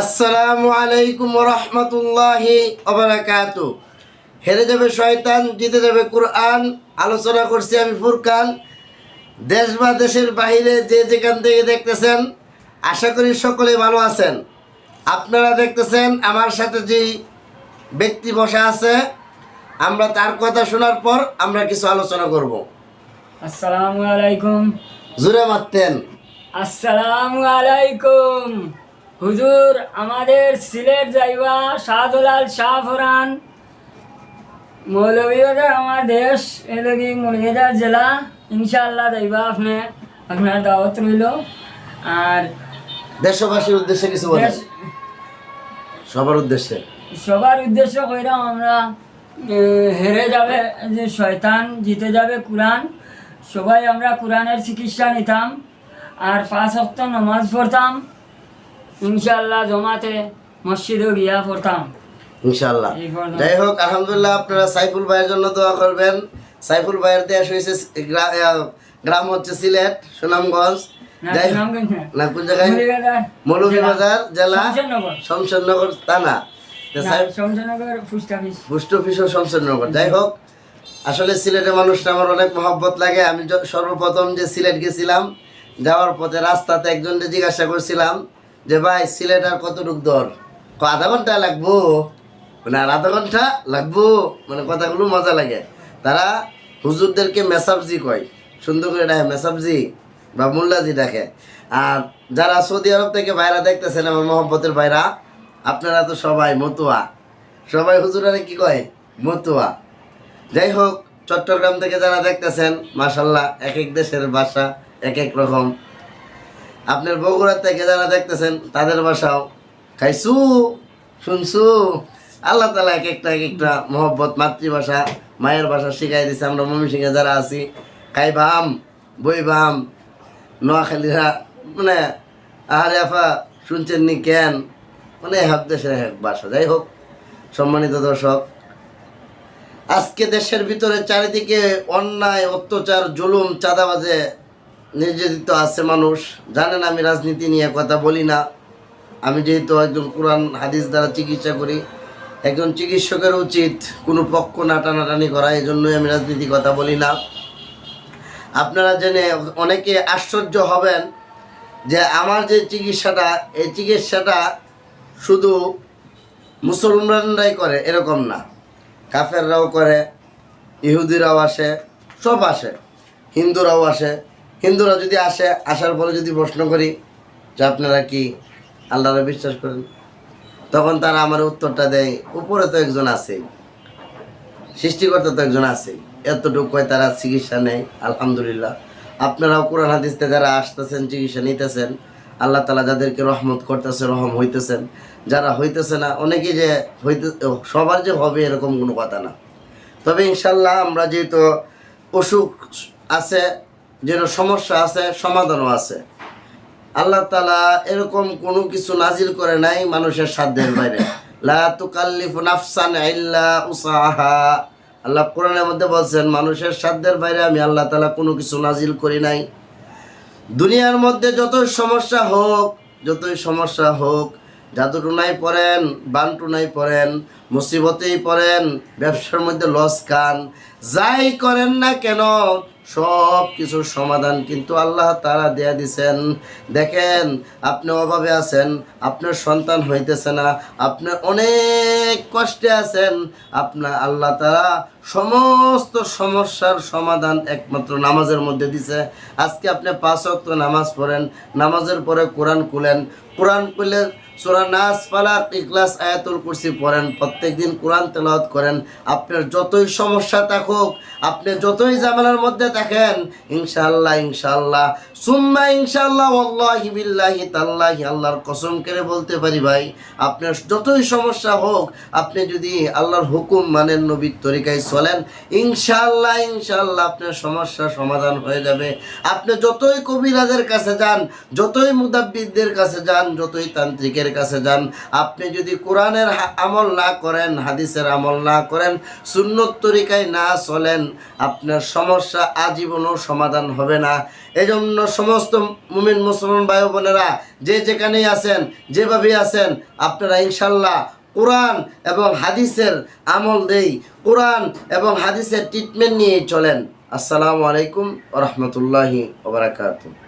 আসসালামু আলাইকুম রহমতুল্লাহি অবরাকাত হেরে যাবে শয়তান জিতে যাবে কোরআন। আলোচনা করছি আমি ফুরকান। দেশ বা দেশের বাইরে যে যেখান থেকে দেখতেছেন আশা করি সকলে ভালো আছেন। আপনারা দেখতেছেন আমার সাথে যে ব্যক্তি বসা আছে আমরা তার কথা শোনার পর আমরা কিছু আলোচনা করব। আসসালামু আলাইকুম। জুড়ে মারতেন। আসসালামু আলাইকুম। হুজুর আমাদের সিলেট যাইবা শাহদুলাল শাহফরান মৌলভীবাজার আমার দেশ এলাকি মুরগিদার জেলা। ইনশাআল্লাহ যাইবা আপনি আপনার দাওয়াত রইল। আর দেশবাসীর উদ্দেশ্যে কিছু বলেন। সবার উদ্দেশ্যে। সবার উদ্দেশ্য কইরাম আমরা হেরে যাবে যে শয়তান জিতে যাবে কোরআন। সবাই আমরা কোরআনের চিকিৎসা নিতাম আর পাঁচ অক্ত নমাজ পড়তাম। ইনশাল্লাহ জমাতে মসজিদেও গিয়া পড়তাম। ইনশাল্লাহ যাই হোক আলহামদুলিল্লাহ আপনারা সাইফুল ভাইয়ের জন্য দোয়া করবেন। সাইফুল ভাইয়ের দেশ হয়েছে গ্রাম হচ্ছে সিলেট সুনামগঞ্জ। না, যাই হোক সুনামগঞ্জ না। না কোন জায়গায়? মৌলভীবাজার। মৌলভীবাজার জেলা শমশেরনগর। শমশেরনগর থানা। তো না, সাহেব শমশেরনগর পোস্ট অফিস ও শমশেরনগর। যাই হোক আসলে সিলেটের মানুষটা আমার অনেক মহব্বত লাগে। আমি সর্বপ্রথম যে সিলেট গেছিলাম যাওয়ার পথে রাস্তাতে একজনকে জিজ্ঞাসা করছিলাম যে ভাই, সিলেট আর কতটুক দর? আধা ঘণ্টা লাগবো। মানে আর আধা ঘণ্টা লাগবো। মানে কথাগুলো মজা লাগে। তারা হুজুরদেরকে মেসাবজি কয়। সুন্দর করে ডাকে, মেসাবজি বা মোল্লাজি ডাকে। আর যারা সৌদি আরব থেকে ভাইরা দেখতেছেন আমার মোহাম্মতের ভাইরা, আপনারা তো সবাই মতুয়া। সবাই হুজুরারে কি কয়? মতুয়া। যাই হোক, চট্টগ্রাম থেকে যারা দেখতেছেন, মাশাল্লাহ, এক এক দেশের ভাষা, এক এক রকম। আপনার বগুড়া থেকে যারা দেখতেছেন, তাদের ভাষাও খাইছু শুনছু আল্লাহ তালা এক একটা এক একটা মহব্বত, মাতৃভাষা, মায়ের ভাষা শিখাই দিছে। আমরা মমি সিংহে যারা আছি, খাইবাম, বইবাম, নোয়াখালীরা মানে আহারে আফা, শুনছেন নি কেন? মানে এক দেশের এক ভাষা। যাই হোক, সম্মানিত দর্শক, আজকে দেশের ভিতরে চারিদিকে অন্যায়, অত্যাচার, জুলুম, চাঁদাবাজে নির্যাতিত আছে মানুষ। জানেন আমি রাজনীতি নিয়ে কথা বলি না। আমি যেহেতু একজন কোরআন, হাদিস দ্বারা চিকিৎসা করি, একজন চিকিৎসকের উচিত কোনো পক্ষ না টানাটানি করা এই জন্যই আমি রাজনীতি কথা বলি না। আপনারা জেনে অনেকে আশ্চর্য হবেন যে আমার যে চিকিৎসাটা, এই চিকিৎসাটা শুধু মুসলমানরাই করে, এরকম না। কাফেররাও করে, ইহুদিরাও আসে, সব আসে, হিন্দুরাও আসে। হিন্দুরা যদি আসে, আসার পরে যদি প্রশ্ন করি যে আপনারা কি আল্লাহরে বিশ্বাস করেন? তখন তারা আমার উত্তরটা দেয়, উপরে তো একজন আছে, সৃষ্টিকর্তা তো একজন আছে, এতটুকু কয় তারা চিকিৎসা নেয়? আলহামদুলিল্লাহ। আপনারাও কোরআন হাদিসতে যারা আসতেছেন, চিকিৎসা নিতেছেন, আল্লাহ তালা যাদেরকে রহমত করতেছে, রহম হইতেছেন, যারা হইতেছে না, অনেকেই যে হইতে, সবার যে হবে এরকম কোনো কথা না। তবে ইনশাল্লাহ আমরা যেহেতু অসুখ আছে যেন সমস্যা আছে, সমাধানও আছে। আল্লাহ তালা এরকম কোনো কিছু নাজিল করে নাই মানুষের সাধ্যের বাইরে। লা তুকাল্লিফু নাফসান ইল্লা উসাহা। আল্লাহ কোরআনের মধ্যে বলছেন, মানুষের সাধ্যের বাইরে আমি আল্লাহ তালা কোনো কিছু নাজিল করি নাই। দুনিয়ার মধ্যে যতই সমস্যা হোক, যতই সমস্যা হোক জাদুটুনাই পড়েন বানটুনাই পড়েন, মুসিবতেই পড়েন, ব্যবসার মধ্যে লস খান, যাই করেন না কেন সব কিছুর সমাধান কিন্তু আল্লাহ তারা দেয়া দিছেন। দেখেন, আপনি অভাবে আছেন, আপনার সন্তান হইতেছে না, আপনি অনেক কষ্টে আছেন আপনার আল্লাহ তারা সমস্ত সমস্যার সমাধান একমাত্র নামাজের মধ্যে দিছে। আজকে আপনি পাঁচ ওয়াক্ত নামাজ পড়েন, নামাজের পরে কোরআন খুলেন কোরআন খুলে সুরা নাস ফালাক ইখলাস, আয়াতুল কুরসি পড়েন, প্রত্যেকদিন কোরআন তেলাওয়াত করেন। আপনার যতই সমস্যা থাকুক, আপনি যতই ঝামেলার মধ্যে থাকেন, ইনশাআল্লাহ ইনশাআল্লাহ। সুম্মা ইনশাআল্লাহ, ওয়াল্লাহি বিল্লাহি, তাল্লাহি, আল্লাহর কসম করে বলতে পারি ভাই, আপনার যতই সমস্যা হোক, আপনি যদি আল্লাহর হুকুম মানেন, নবীর তরিকায় চলেন ইনশাল্লাহ ইনশাল্লাহ আপনার সমস্যার সমাধান হয়ে যাবে। আপনি যতই কবিরাজের কাছে যান, যতই মুদাব্বিদদের কাছে যান যতই তান্ত্রিকের কাছে যান, আপনি যদি কোরআনের আমল না করেন, হাদিসের আমল না করেন, সুন্নত না চলেন, আপনার সমস্যা আজীবনও সমাধান হবে না। এজন্য সমস্ত মুমিন মুসলমান ভাই বোনেরা যে যেখানেই আছেন যেভাবে আছেন, আপনারা ইনশাল্লাহ কোরআন এবং হাদিসের আমল দেই। কোরআন এবং হাদিসের ট্রিটমেন্ট নিয়ে চলেন। আসসালামু আলাইকুম রহমতুল্লাহি ওবরাকাতুহ